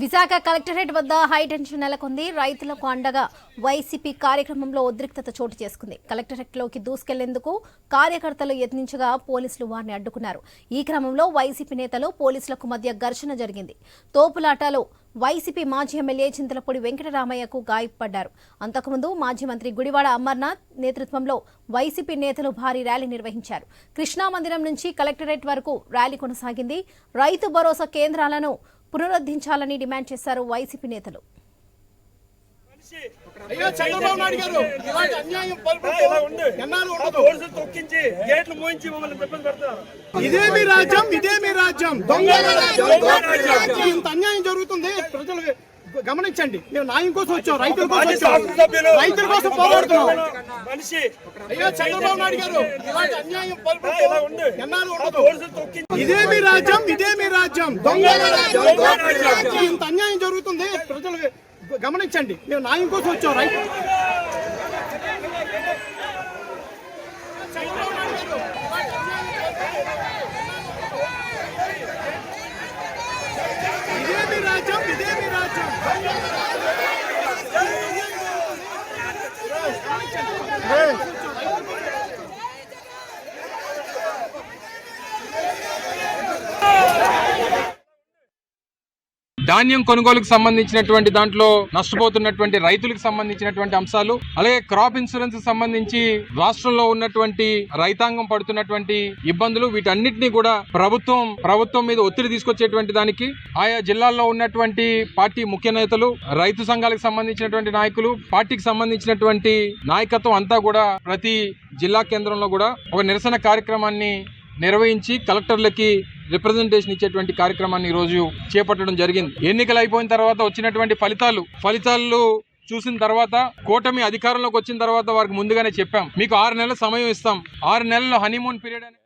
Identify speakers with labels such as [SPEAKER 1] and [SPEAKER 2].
[SPEAKER 1] Visakha collectorate వద్ద high tension నెలకొంది. రైతులకు అండగా వైసీపీ కార్యక్రమంలో ఉద్రిక్తత చోటు చేసుకుంది. కలెక్టరేట్లోకి దూసుకెళ్ళేందుకు కార్యకర్తలు యత్నించగా పోలీసులు వారిని అడ్డుకున్నారు. ఈ క్రమంలో వైసీపీ నేతలు పోలీసులకు మధ్య ఘర్షణ జరిగింది. తోపులాటలో వైసీపీ మాజీ ఎమ్మెల్యే చింతలపూడి వెంకటరామయ్యకు గాయపడ్డారు. అంతకుముందు మాజీ మంత్రి గుడివాడ అమర్నాథ్ నేతృత్వంలో వైసీపీ నేతలు భారీ ర్యాలీ నిర్వహించారు. కృష్ణా మందిరం నుంచి కలెక్టరేట్ వరకు ర్యాలీ కొనసాగింది. రైతు భరోసా కేంద్రాలను పునరుద్ధరించాలని డిమాండ్ చేశారు వైసీపీ నేతలు.
[SPEAKER 2] అయ్యా చంద్రబాబు నాయుడు గారు ఇలాంటి అన్యాయం
[SPEAKER 3] ఇలా ఉంది.
[SPEAKER 2] ఎన్నాళ్ళు ఉండదు.
[SPEAKER 3] పోలీసులు తొక్కించి గేట్లు మూయించి మమ్మల్ని ఇబ్బంది పెడతారు.
[SPEAKER 2] ఇదే మీ రాజ్యం ఇదే మీ రాజ్యం. దొంగల రాజ్యం. ఇంత అన్యాయం జరుగుతుంది ప్రజలు గమనించండి. మేము న్యాయం కోసం వచ్చాం రైతుల కోసం వచ్చాం. రైతుల కోసం పోరాడుతున్నాం.
[SPEAKER 3] మనిషి.
[SPEAKER 2] అయ్యా చంద్రబాబు నాయుడు గారు ఇలాంటి అన్యాయం ఇదే మీ రాజ్యం ఇదే మీ రాజ్యం. దొంగల రాజ్యం. ఇంత అన్యాయం జరుగుతుంది. ప్రజలు గమనించండి. మేము న్యాయం కోసం వచ్చాం రైతు ఇదే మీ రాజ్యం ఇదే మీ రాజ్యం?
[SPEAKER 4] ధాన్యం కొనుగోలుకు సంబంధించినటువంటి దాంట్లో నష్టపోతున్నటువంటి రైతులకు సంబంధించినటువంటి అంశాలు అలాగే క్రాప్ ఇన్సూరెన్స్ సంబంధించి రాష్ట్రంలో ఉన్నటువంటి రైతాంగం పడుతున్నటువంటి ఇబ్బందులు వీటన్నిటినీ కూడా ప్రభుత్వం ప్రభుత్వం మీద ఒత్తిడి తీసుకొచ్చేటువంటి దానికి ఆయా జిల్లాల్లో ఉన్నటువంటి పార్టీ ముఖ్య నేతలు రైతు సంఘాలకు సంబంధించినటువంటి నాయకులు పార్టీకి సంబంధించినటువంటి నాయకత్వం అంతా కూడా ప్రతి జిల్లా కేంద్రంలో కూడా ఒక నిరసన కార్యక్రమాన్ని నిర్వహించి కలెక్టర్లకి రిప్రజెంటేషన్ ఇచ్చేటువంటి కార్యక్రమాన్ని ఈరోజు రోజు చేపట్టడం జరిగింది. ఎన్నికలు అయిపోయిన తర్వాత వచ్చినటువంటి ఫలితాలు ఫలితాలు చూసిన తర్వాత కూటమి అధికారంలోకి వచ్చిన తర్వాత వారికి ముందుగానే చెప్పాం. మీకు ఆరు నెలల సమయం ఇస్తాం. ఆరు నెలల హనీమూన్ పీరియడ్ అని